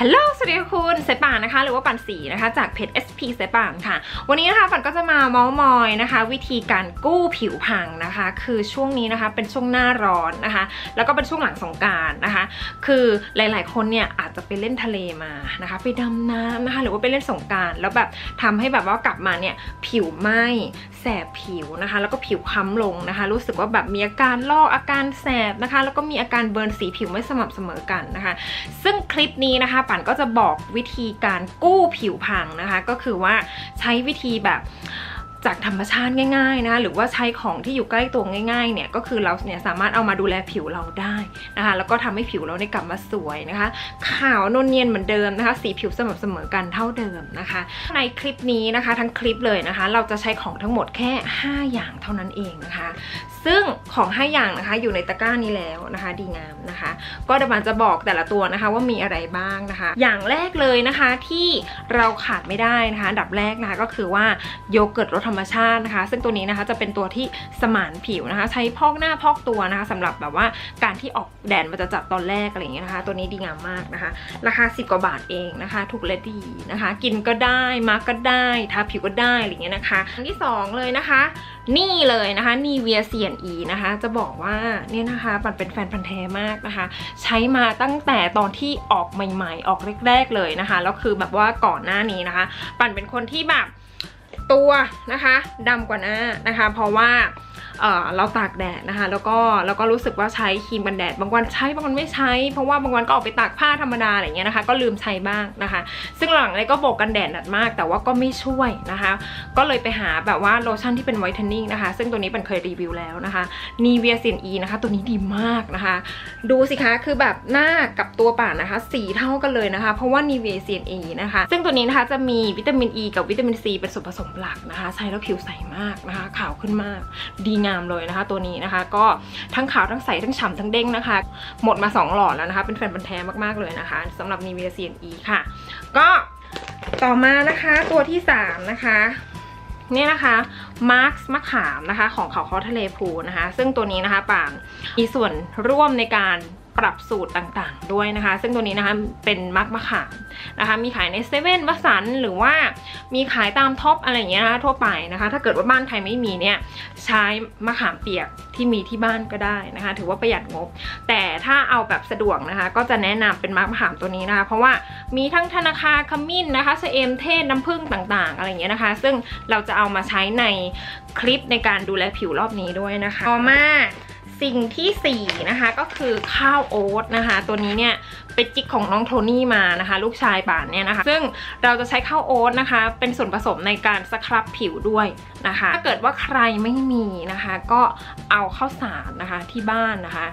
ฮัลโหลสวัสดีคุณสายป่านนะคะ หรือว่าป่านสีนะคะ จากเพจ SP สายป่านค่ะ วันนี้นะคะป่านก็จะมาเมาส์มอยนะคะ วิธีการกู้ผิวพังนะคะ คือช่วงนี้นะคะเป็นช่วงหน้าร้อนนะคะ แล้วก็เป็นช่วงหลังสงการนะคะ คือหลาย ๆ คนเนี่ยอา จะไปเล่นทะเลมานะคะ ไปดำน้ำนะคะ หรือว่าไปเล่นสงการแล้วแบบทำให้แบบว่ากลับมาเนี่ยผิวไหม้แสบผิวนะคะ แล้วก็ผิวค้ำลงนะคะ รู้สึกว่าแบบมีอาการลอกอาการแสบนะคะ แล้วก็มีอาการเบิร์นสีผิวไม่สม่ำเสมอกันนะคะ ซึ่งคลิปนี้นะคะปั่นก็จะบอกวิธีการกู้ผิวพังนะคะ ก็คือว่าใช้วิธีแบบจากธรรมชาติง่ายๆนะคะหรือว่าใช้ของที่อยู่ใกล้ตัวง่ายๆเนี่ยก็คือเราเนี่ยสามารถเอามาดูแลผิวเราได้ นะคะแล้วก็ทำให้ผิวเราเนี่ยกลับมาสวยนะคะ ขาวนวลเนียนเหมือนเดิมนะคะ สีผิวสม่ำเสมอกันเท่าเดิมนะคะ ในคลิปนี้นะคะทั้งคลิปเลยนะคะ เราจะใช้ของทั้งหมดแค่ 5 อย่างเท่านั้นเองนะคะ ซึ่งของ 5 อย่างนะคะอยู่ในตะกร้านี้แล้วนะคะ ดีงามนะคะ ก็เดี๋ยวมันจะบอกแต่ละตัวนะคะว่ามีอะไรบ้างนะคะ อย่างแรกเลยนะคะที่เราขาดไม่ได้นะคะดับแรกนะคะก็คือว่าโยเกิร์ตรสธรรมชาตินะคะ ซึ่งตัวนี้นะคะจะเป็นตัวที่สมานผิวนะคะ ใช้พอกหน้าพอกตัวนะคะสำหรับแบบว่าการที่ออกแดดมันจะจับตอนแรกอะไรอย่างเงี้ยนะคะ ตัวนี้ดีงามมากนะคะ ราคา 10 กว่าบาทเองนะคะ ถูกและดีนะคะ กินก็ได้มาร์กก็ได้ทาผิวก็ได้อะไรอย่างเงี้ยนะคะอันที่สองเลยนะคะ นี่เลยนะคะนีเวียเซียนอีนะคะ จะบอกว่าเนี่ยนะคะปันเป็นแฟนพันธ์แท้มากนะคะ ใช้มาตั้งแต่ตอนที่ออกใหม่ ๆ ออกแรกๆเลยนะคะแล้วคือแบบว่าก่อนหน้านี้นะคะ ปันเป็นคนที่แบบตัวนะคะดำกว่าหน้านะคะ เพราะว่า เราตากแดดนะคะ แล้วก็แล้วก็รู้สึกว่าใช้ครีมกันแดด บางวันใช้บางวันไม่ใช้ เพราะว่าบางวันก็ออกไปตากผ้าธรรมดาอะไรเงี้ยนะคะ ก็ลืมใช้บ้างนะคะ ซึ่งหลังเลยก็โบกกันแดดหนักมาก แต่ว่าก็ไม่ช่วยนะคะ ก็เลยไปหาแบบว่าโลชั่นที่เป็นไวท์เทนนิ่งนะคะ ซึ่งตัวนี้เป็นเคยรีวิวแล้วนะคะนีเวียเซียนอีนะคะ ตัวนี้ดีมากนะคะ ดูสิคะคือแบบหน้ากับตัวป่านนะคะ สีเท่ากันเลยนะคะ เพราะว่านีเวียเซียนอีนะคะ ซึ่งตัวนี้นะคะจะมีวิตามินอ e ีกับวิตามินซีเป็นส่วนผสมหลักนะคะ ใช้แล้วผิวใสมากนะคะ ขาวขึ้นมากดีงามเลยนะคะ ตัวนี้นะคะ ก็ทั้งขาวทั้งใสทั้งฉ่ำทั้งเด้งนะคะ หมดมา 2 หลอดแล้วนะคะ เป็นแฟนบันแท้มากๆเลยนะคะสำหรับนีเวียเซียนอีค่ะ ก็ต่อมานะคะตัวที่ 3 นะคะเนี่ยนะคะมาร์คมะขามนะคะ ของเขาเขาทะเลพูนะคะ ซึ่งตัวนี้นะคะป่านมีส่วนร่วมในการ รับสูตรต่างๆ ด้วยนะคะ ซึ่งตัวนี้นะคะเป็นมาร์คมะขามนะคะ มีขายในเซเว่นวัสันหรือว่ามีขายตามท็อปอะไรอย่างเงี้ยนะคะทั่วไปนะคะ ถ้าเกิดว่าบ้านใครไม่มีเนี่ยใช้มะขามเปียกที่มีที่บ้านก็ได้นะคะ ถือว่าประหยัดงบ แต่ถ้าเอาแบบสะดวกนะคะ ก็จะแนะนำเป็นมาร์คมะขามตัวนี้นะคะ เพราะว่ามีทั้งธนาคารขมิ้นนะคะเสเอมเทศน้ำผึ้งต่างๆ อะไรอย่างเงี้ยนะคะ ซึ่งเราจะเอามาใช้ในคลิปในการดูแลผิวรอบนี้ด้วยนะคะต่อมา สิ่งที่4นะคะก็คือข้าวโอ๊ตนะคะ ตัวนี้เนี่ยเป็นจิกของน้องโทนี่มานะคะ ลูกชายป่านเนี่ยนะคะ ซึ่งเราจะใช้ข้าวโอ๊ตนะคะ เป็นส่วนผสมในการสครับผิวด้วยนะคะ ถ้าเกิดว่าใครไม่มีนะคะ ก็เอาข้าวสารนะคะที่บ้านนะคะ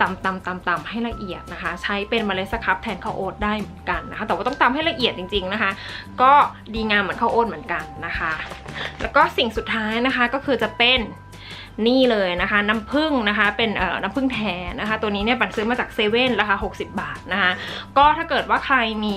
ตำตำตำตำให้ละเอียดนะคะ ใช้เป็นเมล็ดสครับแทนข้าวโอ๊ตได้เหมือนกันนะคะ แต่ว่าต้องตำให้ละเอียดจริง ๆนะคะ ก็ดีงามเหมือนข้าวโอ๊ตเหมือนกันนะคะ แล้วก็สิ่งสุดท้ายนะคะก็คือจะเป็น นี่เลยนะคะน้ำผึ้งนะคะเป็นเอ่อน้ำผึ้งแท้นะคะ ตัวนี้เนี่ยปั่นซื้อมาจากเซเว่นราคา60 บาทนะคะก็ถ้าเกิดว่าใครมี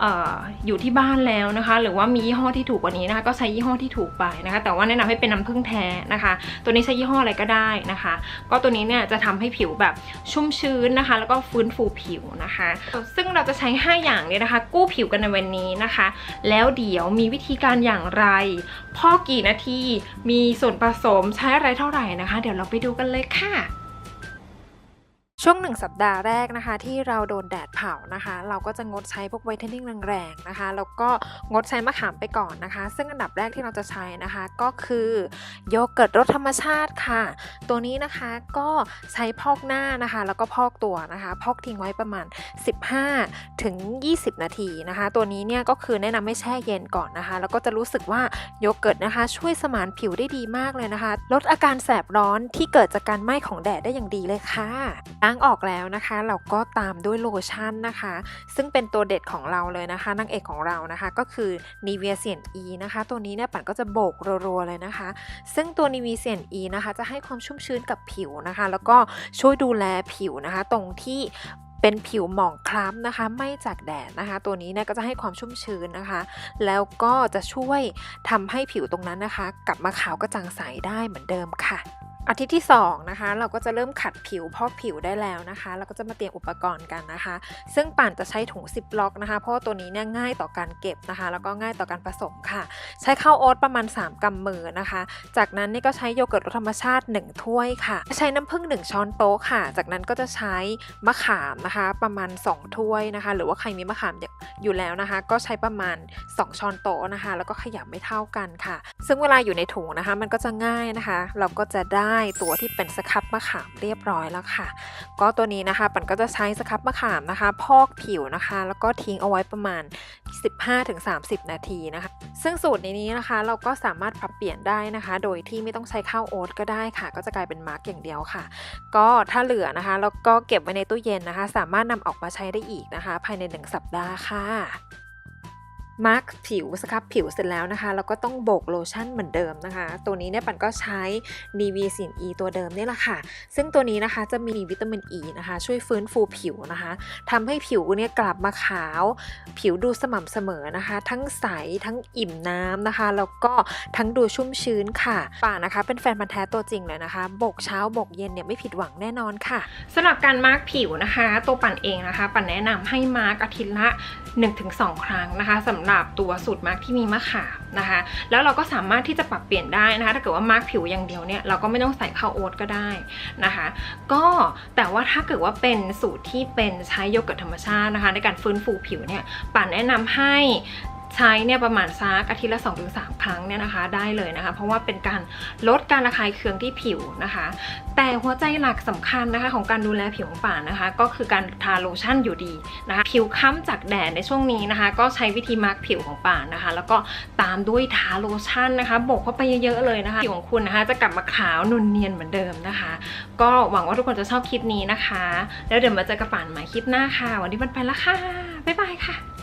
เอ่ออยู่ที่บ้านแล้วนะคะ หรือว่ามียี่ห้อที่ถูกกว่านี้นะคะ ก็ใช้ยี่ห้อที่ถูกไปนะคะ แต่ว่าแนะนำให้เป็นน้ำผึ้งแท้นะคะ ตัวนี้ใช้ยี่ห้ออะไรก็ได้นะคะ ก็ตัวนี้เนี่ยจะทำให้ผิวแบบชุ่มชื้นนะคะ แล้วก็ฟื้นฟูผิวนะคะ ซึ่งเราจะใช้ 5 อย่างเนี้นะคะ กู้ผิวกันในวันนี้นะคะ แล้วเดี๋ยวมีวิธีการอย่างไรพอกี่นาทีมีส่วนผสมใช้อะไรเท่าไหร่นะคะ เดี๋ยวเราไปดูกันเลยค่ะ ช่วงหนึ่งสัปดาห์แรกนะคะ ที่เราโดนแดดเผานะคะ เราก็จะงดใช้พวกไวท์เทนนิ่งแรงๆนะคะแล้วก็งดใช้มะขามไปก่อนนะคะ ซึ่งอันดับแรกที่เราจะใช้นะคะ ก็คือโยเกิร์ตรสธรรมชาติค่ะ ตัวนี้นะคะก็ใช้พอกหน้านะคะ แล้วก็พอกตัวนะคะ พอกทิ้งไว้ประมาณ 15ถึง20 นาทีนะคะ ตัวนี้เนี่ยก็คือแนะนำให้แช่เย็นก่อนนะคะ แล้วก็จะรู้สึกว่าโยเกิร์ตนะคะ ช่วยสมานผิวได้ดีมากเลยนะคะ ลดอาการแสบร้อนที่เกิดจากการไหม้ของแดดได้อย่างดีเลยค่ะล้างออกแล้วนะคะ เราก็ตามด้วยโลชั่นนะคะ ซึ่งเป็นตัวเด็ดของเราเลยนะคะนางเอกของเรานะคะ ก็คือ Nivea เซียน E นะคะ ตัวนี้เนี่ยปั่นก็จะโบกรัวๆเลยนะคะ ซึ่งตัว Nivea เซียน E นะคะ จะให้ความชุ่มชื้นกับผิวนะคะ แล้วก็ช่วยดูแลผิวนะคะ ตรงที่เป็นผิวหมองคล้ำนะคะ ไม่จากแดดนะคะ ตัวนี้เนี่ยก็จะให้ความชุ่มชื้นนะคะ แล้วก็จะช่วยทำให้ผิวตรงนั้นนะคะ กลับมาขาวกระจ่างใสได้เหมือนเดิมค่ะ อาทิตย์ที่2นะคะเราก็จะเริ่มขัดผิวพอกผิวได้แล้วนะคะเราก็จะมาเตรียมอุปกรณ์กันนะคะ ซึ่งป่านจะใช้ถุงซิปล็อกนะคะ เพราะว่าตัวนี้เนี่ยง่ายต่อการเก็บนะคะ แล้วก็ง่ายต่อการผสมค่ะ ใช้ข้าวโอ๊ตประมาณ 3กำมือนะคะ จากนั้นนี่ก็ใช้โยเกิร์ตรสธรรมชาติ 1 ถ้วยค่ะ ใช้น้ำผึ้ง1ช้อนโต๊ะค่ะ จากนั้นก็จะใช้มะขามนะคะ ประมาณ 2 ถ้วยนะคะ หรือว่าใครมีมะขามอยู่แล้วนะคะ ก็ใช้ประมาณ 2 ช้อนโต๊ะนะคะ แล้วก็ขยับไม่เท่ากันค่ะ ซึ่งเวลาอยู่ในถุงนะคะ มันก็จะง่ายนะคะ เราก็จะได้ตัวที่เป็นสครับมะขามเรียบร้อยแล้วค่ะ ก็ตัวนี้นะคะปันก็จะใช้สครับมะขามนะคะ พอกผิวนะคะ แล้วก็ทิ้งเอาไว้ประมาณ 15-30 นาทีนะคะ ซึ่งสูตรในนี้นะคะ เราก็สามารถปรับเปลี่ยนได้นะคะ โดยที่ไม่ต้องใช้ข้าวโอ๊ตก็ได้ค่ะ ก็จะกลายเป็นมาร์กอย่างเดียวค่ะ ก็ถ้าเหลือนะคะแล้วก็เก็บไว้ในตู้เย็นนะคะ สามารถนำออกมาใช้ได้อีกนะคะ ภายใน 1 สัปดาห์ค่ะ มาร์กผิวสครับผิวเสร็จแล้วนะคะ แล้วก็ต้องโบกโลชั่นเหมือนเดิมนะคะ ตัวนี้เนี่ยปันก็ใช้ DV สิน E ตัวเดิมเนี่ยแหละค่ะ ซึ่งตัวนี้นะคะจะมีวิตามิน E นะคะ ช่วยฟื้นฟูผิวนะคะทำให้ผิวเนี่ยกลับมาขาว ผิวดูสม่ำเสมอนะคะ ทั้งใสทั้งอิ่มน้ำนะคะ แล้วก็ทั้งดูชุ่มชื้นค่ะป่านะคะ เป็นแฟนพันธ์แท้ตัวจริงเลยนะคะโบกเช้าโบกเย็นเนี่ยไม่ผิดหวังแน่นอนค่ะสำหรับการมาร์กผิวนะคะ ตัวปั่นเองนะคะ ปั่นแนะนำให้มาร์กอาทิตย์ละ 1-2 ครั้งนะคะสำหรับตัวสูตรมาร์กที่มีมะขามนะคะ แล้วเราก็สามารถที่จะปรับเปลี่ยนได้นะคะ ถ้าเกิดว่ามาร์กผิวอย่างเดียวเนี่ยเราก็ไม่ต้องใส่ข้าวโอ๊ตก็ได้นะคะ ก็แต่ว่าถ้าเกิดว่าเป็นสูตรที่เป็นใช้โยเกิร์ตธรรมชาตินะคะ ในการฟื้นฟูผิวเนี่ยป่านแนะนำให้ ใช้เนี่ยประมาณซักอาทิตย์ละ2-3ครั้งเนี่ยนะคะ ได้เลยนะคะ เพราะว่าเป็นการลดการระคายเคืองที่ผิวนะคะ แต่หัวใจหลักสำคัญนะคะ ของการดูแลผิวของป่านนะคะ ก็คือการทาโลชั่นอยู่ดีนะคะ ผิวค้ำจากแดดในช่วงนี้นะคะ ก็ใช้วิธีมาร์กผิวของป่านนะคะ แล้วก็ตามด้วยทาโลชั่นนะคะโบกเข้าไปเยอะๆเลยนะคะผิวของคุณนะคะ จะกลับมาขาวนุ่นเนียนเหมือนเดิมนะคะ ก็หวังว่าทุกคนจะชอบคลิปนี้นะคะ แล้วเดี๋ยวมาเจอกับป่านใหม่คลิปหน้าค่ะ วันนี้มันไปแล้วค่ะบ๊ายบายค่ะ